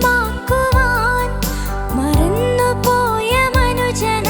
മഹീതമാക്കുവാൻ മറന്നുപോയ മനുജന